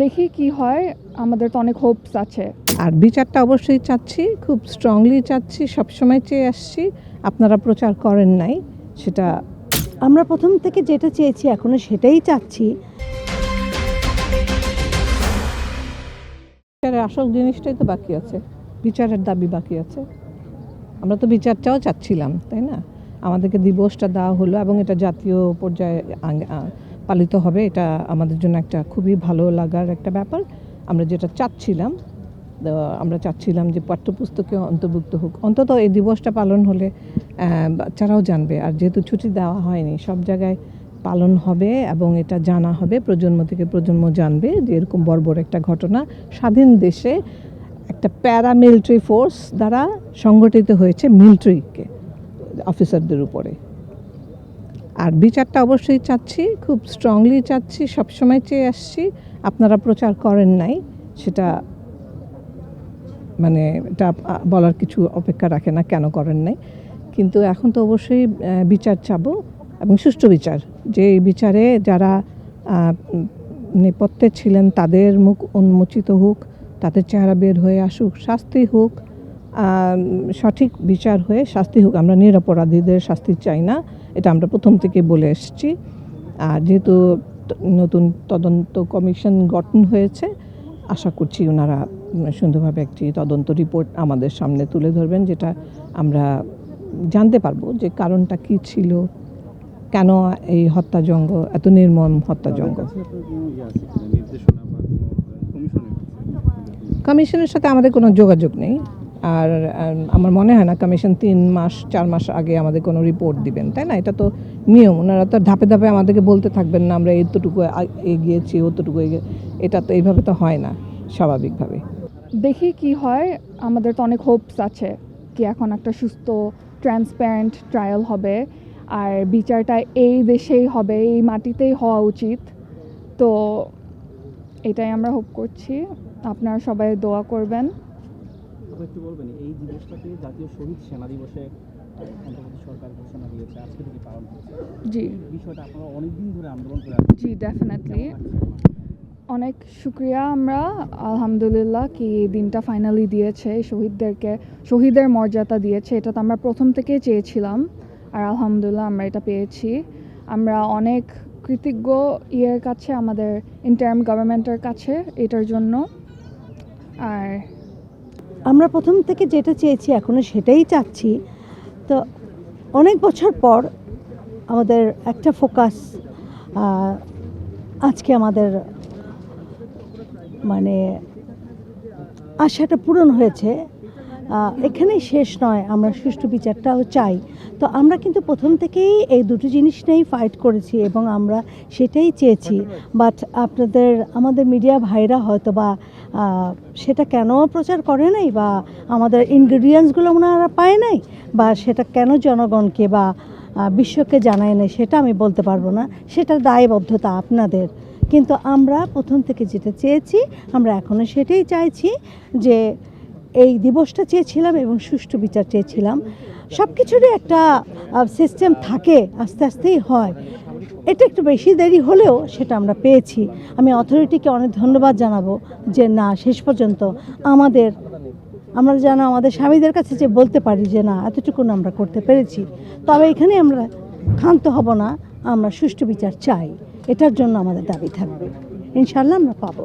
দেখি কি হয় আমাদের তো অনেক হোপস আছে। আর বিচারটা অবশ্যই চাচ্ছি খুব স্ট্রংলি চাচ্ছি সবসময় চেয়ে আসছি আপনারা প্রচার করেন নাই সেটা আমরা প্রথম থেকে যেটা চেয়েছি এখনও সেটাই চাচ্ছি। বিচারের আসল জিনিসটাই তো বাকি আছে বিচারের দাবি বাকি আছে। আমরা তো বিচারটাও চাচ্ছিলাম তাই না? আমাদেরকে দিবসটা দেওয়া হলো এবং এটা জাতীয় পর্যায়ে পালিত হবে, এটা আমাদের জন্য একটা খুবই ভালো লাগার একটা ব্যাপার। আমরা যেটা চাচ্ছিলাম আমরা চাচ্ছিলাম যে পাঠ্যপুস্তকে অন্তর্ভুক্ত হোক। অন্তত এই দিবসটা পালন হলে বাচ্চারাও জানবে। আর যেহেতু ছুটি দেওয়া হয়নি, সব জায়গায় পালন হবে এবং এটা জানা হবে, প্রজন্ম থেকে প্রজন্ম জানবে যে এরকম বর্বর একটা ঘটনা স্বাধীন দেশে একটা প্যারামিলিটারি ফোর্স দ্বারা সংগঠিত হয়েছে মিলিটারিকে অফিসারদের উপরে। আর বিচারটা অবশ্যই চাচ্ছি, খুব স্ট্রংলি চাচ্ছি, সবসময় চেয়ে আসছি, আপনারা প্রচার করেন নাই, সেটা মানে এটা বলার কিছু অপেক্ষা রাখে না কেন করেন নাই। কিন্তু এখন তো অবশ্যই বিচার চাবো এবং সুষ্ঠু বিচার। যে বিচারে যারা নেপথ্যে ছিলেন, তাদের মুখ উন্মোচিত হোক, তাদের চেহারা বের হয়ে আসুক, শাস্তি হোক সঠিক বিচার হয়ে শাস্তি হোক আমরা নিরপরাধীদের শাস্তি চাই না এটা আমরা প্রথম থেকে বলে এসেছি। আর যেহেতু নতুন তদন্ত কমিশন গঠন হয়েছে আশা করছি ওনারা সুন্দরভাবে একটি তদন্ত রিপোর্ট আমাদের সামনে তুলে ধরবেন যেটা আমরা জানতে পারব যে কারণটা কি ছিল কেন এই হত্যাযজ্ঞ এত নির্মম হত্যাযজ্ঞ কমিশনের সাথে আমাদের কোনো যোগাযোগ নেই। আর আম, আমার মনে হয় না কমিশন তিন মাস চার মাস আগে আমাদের কোনো রিপোর্ট দিবেন তাই না? এটা তো নিয়ম। ওনারা তো ধাপে ধাপে আমাদেরকে বলতে থাকবেন না আমরা এতটুকু এগিয়েছি অতটুকু এগিয়ে এটা তো এইভাবে তো হয় না স্বাভাবিকভাবে। দেখি কি হয়। আমাদের তো অনেক হোপস আছে কি এখন একটা সুস্থ ট্রান্সপারেন্ট ট্রায়াল হবে। আর বিচারটা এই দেশেই হবে এই মাটিতেই হওয়া উচিত। তো এটাই আমরা হোপ করছি। আপনারা সবাই দোয়া করবেন। আপনি একটু বলবেন এই দিবসটাকে জাতীয় শহীদ সেনা দিবসে সরকার ঘোষণা দিয়েছে আজকে থেকে পালন হচ্ছে জি। বিষয়টা আপনারা অনেকদিন ধরে আন্দোলন করে জি ডেফিনেটলি? অনেক শুক্রিয়া আমরা আলহামদুলিল্লাহ কি দিনটা ফাইনালি দিয়েছে শহীদদেরকে শহীদের মর্যাদা দিয়েছে এটা তো আমরা প্রথম থেকেই চেয়েছিলাম আর আলহামদুলিল্লাহ আমরা এটা পেয়েছি। আমরা অনেক কৃতজ্ঞ ইয়ের কাছে আমাদের ইন্টার্ম গভর্নমেন্টের কাছে এটার জন্য। আর আমরা প্রথম থেকে যেটা চেয়েছি এখনও সেটাই চাচ্ছি। তো অনেক বছর পর আমাদের একটা ফোকাস আজকে আমাদের মানে আশাটা পূরণ হয়েছে। এখানেই শেষ নয়, আমরা সুষ্ঠু বিচারটাও চাই। তো আমরা কিন্তু প্রথম থেকেই এই দুটো জিনিস নিয়েই ফাইট করেছি এবং আমরা সেটাই চেয়েছি। বাট আপনাদের, আমাদের মিডিয়া ভাইরা হয়তো বা সেটা কেন প্রচার করে নাই বা আমাদের ইনগ্রিডিয়েন্টসগুলো ওনারা পায় নাই বা সেটা কেন জনগণকে বা বিশ্বকে জানায় নাই সেটা আমি বলতে পারব না। সেটার দায়বদ্ধতা আপনাদের। কিন্তু আমরা প্রথম থেকে যেটা চেয়েছি, আমরা এখনও সেটাই চাইছি যে এই দিবসটা চেয়েছিলাম এবং সুষ্ঠু বিচার চেয়েছিলাম। সব কিছুরই একটা সিস্টেম থাকে, আস্তে আস্তেই হয়। এটা একটু বেশি দেরি হলেও সেটা আমরা পেয়েছি। আমি অথরিটিকে অনেক ধন্যবাদ জানাব যে না, শেষ পর্যন্ত আমাদের, আমরা যেন আমাদের স্বামীদের কাছে যে বলতে পারি যে না এতটুকু আমরা করতে পেরেছি। তবে এখানে আমরা ক্ষান্ত হব না, আমরা সুষ্ঠু বিচার চাই। এটার জন্য আমাদের দাবি থাকবে। ইনশাল্লাহ আমরা পাবো।